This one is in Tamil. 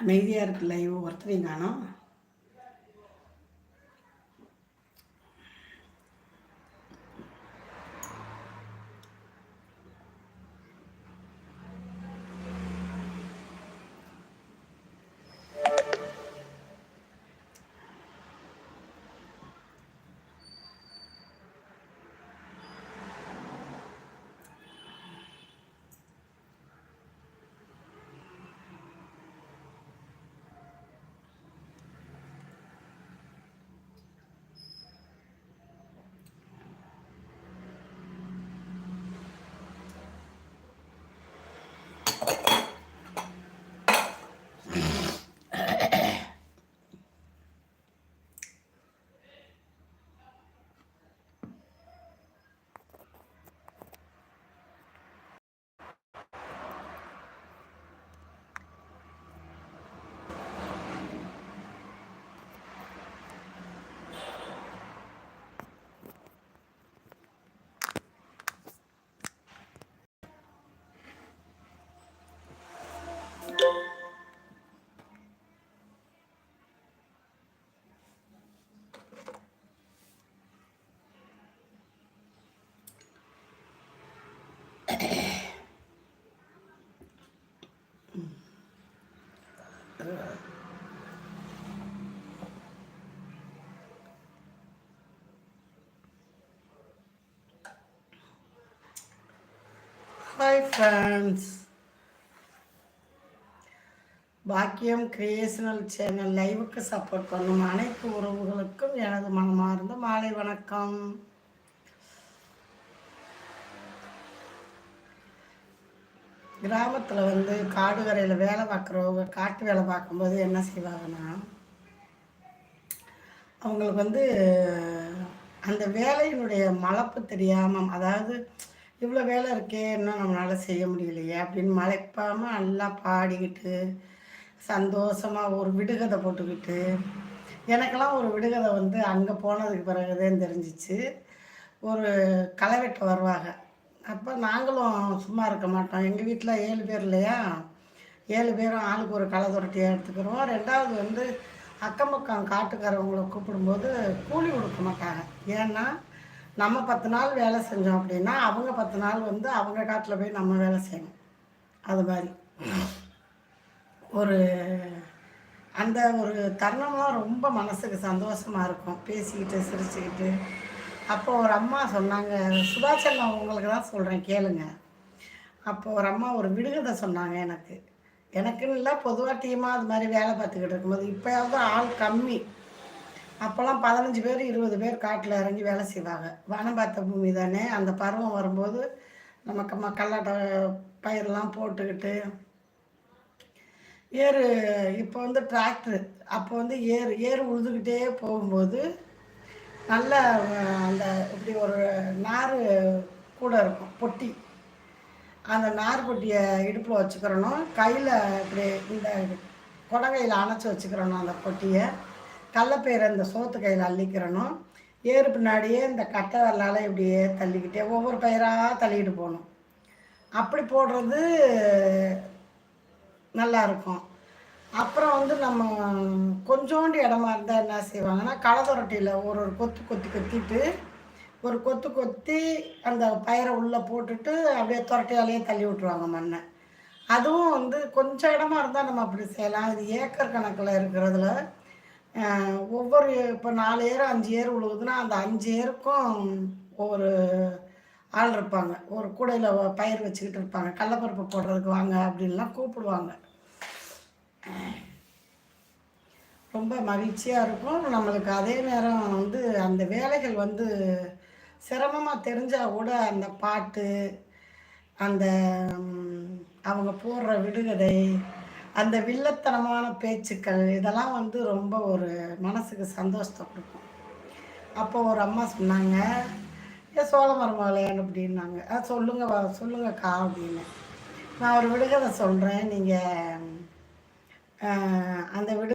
அமைதியாக இருக்கு லைவ் ஒருத்தரையும் காணும். ஹாய் ஃப்ரெண்ட்ஸ் பாக்கியம் கிரியேஷனல் சேனல் லைவுக்கு சப்போர்ட் பண்ணும் அனைத்து உறவுகளுக்கும் எனது மனமார்ந்த மாலை வணக்கம். கிராமத்தில் வந்து காடு கரையில் வேலை பார்க்குறவங்க காட்டு வேலை பார்க்கும்போது என்ன செய்வாங்கன்னா அவங்களுக்கு வந்து அந்த வேலையினுடைய மலப்பு தெரியாமல் அதாவது இவ்வளோ வேலை இருக்கே இன்னும் நம்மளால் செய்ய முடியலையே அப்படின்னு மலைப்பாமல் நல்லா பாடிக்கிட்டு சந்தோஷமாக ஒரு விடுகதை போட்டுக்கிட்டு எனக்கெல்லாம் ஒரு விடுகதை வந்து அங்கே போனதுக்கு பிறகுதான் தெரிஞ்சிச்சு. ஒரு களை வெட்ட வருவாங்க. அப்போ நாங்களும் சும்மா இருக்க மாட்டோம். எங்கள் வீட்டில் ஏழு பேர் இல்லையா? ஏழு பேரும் ஆளுக்கு ஒரு களை துரட்டியாக எடுத்துக்கிறோம். ரெண்டாவது வந்து அக்கம் பக்கம் காட்டுக்காரவங்களை கூப்பிடும்போது கூலி கொடுக்க மாட்டாங்க. ஏன்னா நம்ம பத்து நாள் வேலை செஞ்சோம் அப்படின்னா அவங்க பத்து நாள் வந்து அவங்க காட்டில் போய் நம்ம வேலை செய்யணும். அது மாதிரி. ஒரு அந்த ஒரு தருணம்லாம் ரொம்ப மனசுக்கு சந்தோஷமாக இருக்கும். பேசிக்கிட்டு சிரிச்சுக்கிட்டு அப்போ ஒரு அம்மா சொன்னாங்க சுபாஷன் உங்களுக்கு தான் சொல்கிறேன் கேளுங்க. அப்போ ஒரு அம்மா ஒரு விடுகதை சொன்னாங்க எனக்கு. எனக்குன்னு இல்லை பொதுவாக டீமாக அது மாதிரி வேலை பார்த்துக்கிட்டு இருக்கும்போது இப்போயாவது ஆள் கம்மி. அப்போல்லாம் பதினஞ்சு பேர் இருபது பேர் காட்டில் இறங்கி வேலை செய்வாங்க. வனம் பார்த்த பூமி தானே அந்த பருவம் வரும்போது நமக்கு மக்களாட்ட பயிரெலாம் போட்டுக்கிட்டு ஏறு இப்போ வந்து டிராக்டர் அப்போ வந்து ஏறு ஏறு உழுதுகிட்டே போகும்போது நல்ல அந்த இப்படி ஒரு நார் கூட இருக்கும் பொட்டி. அந்த நார் பொட்டியை இடுப்பில் வச்சுக்கிறணும். கையில் இப்படி இந்த குடகையில் அணைச்சி வச்சுக்கிறணும் அந்த பொட்டியை. கடலப்பயிரை இந்த சோத்து கையில் அள்ளிக்கிறணும். ஏறு பின்னாடியே இந்த கட்டை வரலால் இப்படியே தள்ளிக்கிட்டே ஒவ்வொரு பயிராக தள்ளிக்கிட்டு போகணும். அப்படி போடுறது நல்லா இருக்கும். அப்புறம் வந்து நம்ம கொஞ்சோண்டு இடமா இருந்தால் என்ன செய்வாங்கன்னா களதொரட்டியில் ஒரு ஒரு கொத்து கொத்தி கொத்திட்டு ஒரு கொத்து கொத்தி அந்த பயிரை உள்ளே போட்டுட்டு அப்படியே துரட்டியாலேயே தள்ளி விட்ருவாங்க மண்ணை. அதுவும் வந்து கொஞ்சம் இடமா இருந்தால் நம்ம அப்படி செய்யலாம். இது ஏக்கர் கணக்கில் இருக்கிறதுல ஒவ்வொரு இப்போ நாலு ஏர் அஞ்சு ஏர் உழுவுதுன்னா அந்த அஞ்சு ஏருக்கும் ஒவ்வொரு ஆள் இருப்பாங்க. ஒரு கூடையில் பயிர் வச்சுக்கிட்டு இருப்பாங்க. கடலப்பருப்பு போடுறதுக்கு வாங்க அப்படின்லாம் கூப்பிடுவாங்க. ரொம்ப மகிழ்ச்சியாக இருக்கும். நம்மளுக்கு அதே நேரம் வந்து அந்த வேலைகள் வந்து சிரமமாக தெரிஞ்சால் கூட அந்த பாட்டு அந்த அவங்க போடுற விடுகதை அந்த வில்லத்தனமான பேச்சுக்கள் இதெல்லாம் வந்து ரொம்ப ஒரு மனசுக்கு சந்தோஷத்தை கொடுக்கும். அப்போ ஒரு அம்மா சொன்னாங்க ஏன் சோழ மரமாலையான் அப்படின்னாங்க. ஆ சொல்லுங்க சொல்லுங்கக்கா அப்படின்னு. நான் ஒரு விடுகதை சொல்கிறேன் நீங்கள் அந்த விடு